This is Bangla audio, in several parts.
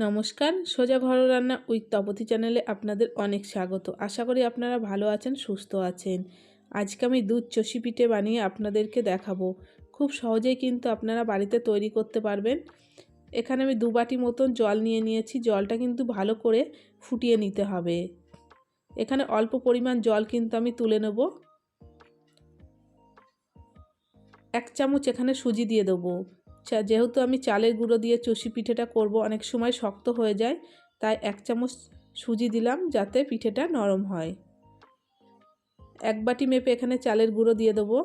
নমস্কার, সোজা ঘর রান্না উইথ তপতি চ্যানেলে আপনাদের অনেক স্বাগত। আশা করি আপনারা ভালো আছেন, সুস্থ আছেন। আজকে আমি দুধ চষি পিঠে বানিয়ে আপনাদেরকে দেখাবো। খুব সহজেই কিন্তু আপনারা বাড়িতে তৈরি করতে পারবেন। এখানে আমি দু বাটি মতন জল নিয়ে নিয়েছি। জলটা কিন্তু ভালো করে ফুটিয়ে নিতে হবে। এখানে অল্প পরিমাণ জল কিন্তু আমি তুলে নেব। এক চামচ এখানে সুজি দিয়ে দেবো। যেহেতু আমি চালের গুঁড়ো দিয়ে চষি পিঠেটা করব, অনেক সময় শক্ত হয়ে যায়, তাই এক চামচ সুজি দিলাম যাতে পিঠেটা নরম হয়। এক বাটি মেপে এখানে চালের গুঁড়ো দিয়ে দেবো।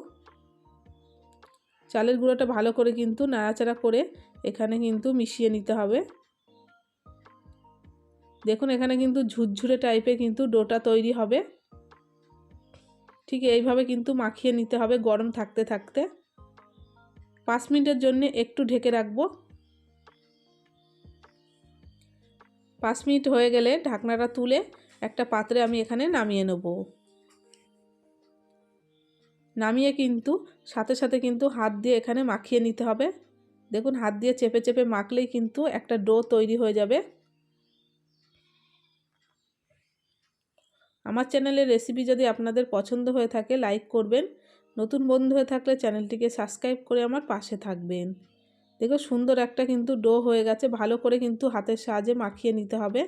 চালের গুঁড়োটা ভালো করে কিন্তু নাড়াচাড়া করে এখানে কিন্তু মিশিয়ে নিতে হবে। দেখুন, এখানে কিন্তু ঝুরঝুরে টাইপের কিন্তু ডোটা তৈরি হবে। ঠিক এইভাবে কিন্তু মাখিয়ে নিতে হবে, গরম থাকতে থাকতে। পাঁচ মিনিটের জন্য একটু ঢেকে রাখব। পাঁচ মিনিট হয়ে গেলে ঢাকনাটা তুলে একটা পাত্রে আমি এখানে নামিয়ে নেব। নামিয়ে কিন্তু সাথে সাথে কিন্তু হাত দিয়ে এখানে মাখিয়ে নিতে হবে। দেখুন, হাত দিয়ে চেপে চেপে মাখলেই কিন্তু একটা ডো তৈরি হয়ে যাবে। আমার চ্যানেলের রেসিপি যদি আপনাদের পছন্দ হয়ে থাকে, লাইক করবেন। নতুন বন্ধু হয়ে থাকলে চ্যানেলটিকে সাবস্ক্রাইব করে আমার পাশে থাকবেন। দেখো সুন্দর একটা কিন্তু ডো হয়ে গেছে, ভালো করে কিন্তু হাতের সাহায্যে মাখিয়ে নিতে হবে।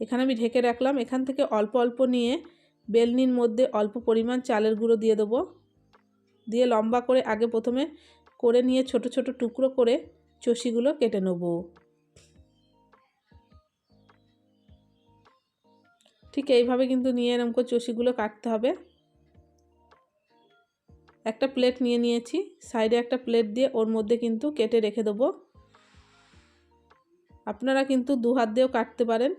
এখানে আমি ঢেকে রাখলাম, এখান থেকে অল্প অল্প নিয়ে বেলনির মধ্যে অল্প পরিমাণ চালের গুঁড়ো দিয়ে দেবো। দিয়ে লম্বা করে আগে প্রথমে করে নিয়ে ছোট ছোট টুকরো করে চষিগুলো কেটে নেব। ঠিক এইভাবে কিন্তু নিয়ে এরকম করে চষিগুলো কাটতে হবে। একটা প্লেট নিয়ে নিয়েছি, সাইডে একটা প্লেট দিয়ে ওর মধ্যে কিন্তু কেটে রেখে দেবো। আপনারা কিন্তু দু হাত দিয়েও কাটতে পারেন।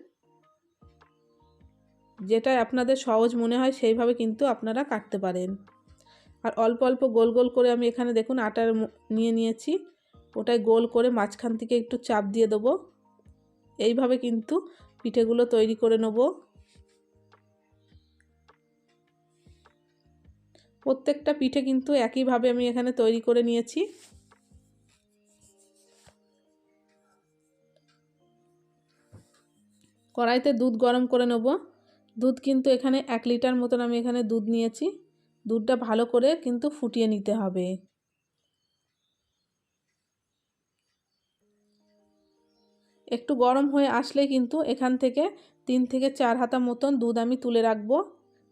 যেটা আপনাদের সহজ মনে হয় সেইভাবে কিন্তু আপনারা কাটতে পারেন। আর অল্প অল্প গোল গোল করে আমি এখানে দেখুন আটার নিয়ে নিয়েছি। ওটাই গোল করে মাঝখান থেকে একটু চাপ দিয়ে দেবো। এইভাবে কিন্তু পিঠেগুলো তৈরি করে নেব। প্রত্যেকটা পিঠে কিন্তু একইভাবে আমি এখানে তৈরি করে নিয়েছি। কড়াইতে দুধ গরম করে নেব। দুধ কিন্তু এখানে এক লিটার মতন আমি এখানে দুধ নিয়েছি। দুধটা ভালো করে কিন্তু ফুটিয়ে নিতে হবে। একটু গরম হয়ে আসলে কিন্তু এখান থেকে তিন থেকে চার হাতা মতন দুধ আমি তুলে রাখব।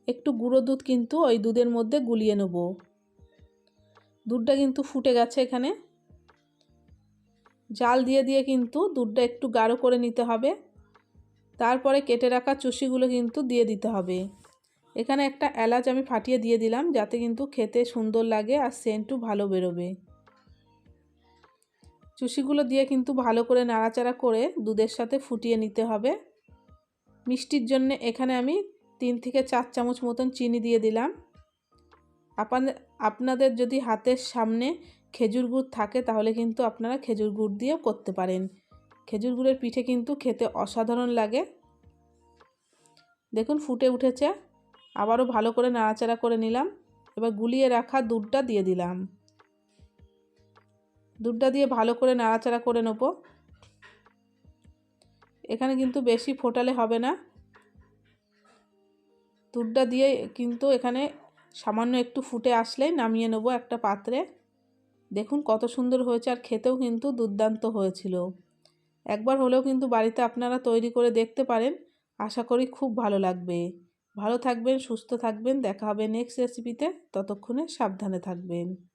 একটু গুঁড়ো দুধ কিন্তু ওই দুধের মধ্যে গুলিয়ে নেব। দুধটা কিন্তু ফুটে গেছে এখানে। জাল দিয়ে দিয়ে কিন্তু দুধটা একটু গাঢ় করে নিতে হবে। তারপরে কেটে রাখা চুষিগুলো কিন্তু দিয়ে দিতে হবে। এখানে একটা এলাচ আমি ফাটিয়ে দিয়ে দিলাম যাতে কিন্তু খেতে সুন্দর লাগে আর সেন্টও ভালো বেরোবে। চুষিগুলো দিয়ে কিন্তু ভালো করে নাড়াচাড়া করে দুধের সাথে ফুটিয়ে নিতে হবে। মিষ্টির জন্য এখানে আমি তিন থেকে চার চামচ মতন চিনি দিয়ে দিলাম। আপনাদের যদি হাতের সামনে খেজুর গুড় থাকে, তাহলে কিন্তু আপনারা খেজুর গুড় দিয়েও করতে পারেন। খেজুর গুড়ের পিঠে কিন্তু খেতে অসাধারণ লাগে। দেখুন, ফুটে উঠেছে। আবারও ভালো করে নাড়াচাড়া করে নিলাম। এবার গুলিয়ে রাখা দুধটা দিয়ে দিলাম। দুধটা দিয়ে ভালো করে নাড়াচাড়া করে নেব। এখানে কিন্তু বেশি ফোটালে হবে না। দুধটা দিয়ে কিন্তু এখানে সামান্য একটু ফুটে আসলেই নামিয়ে নেব একটা পাত্রে। দেখুন কত সুন্দর হয়েছে আর খেতেও কিন্তু দুর্দান্ত হয়েছিল। একবার হলেও কিন্তু বাড়িতে আপনারা তৈরি করে দেখতে পারেন। আশা করি খুব ভালো লাগবে। ভালো থাকবেন, সুস্থ থাকবেন। দেখা হবে নেক্সট রেসিপিতে ততক্ষণে সাবধানে থাকবেন।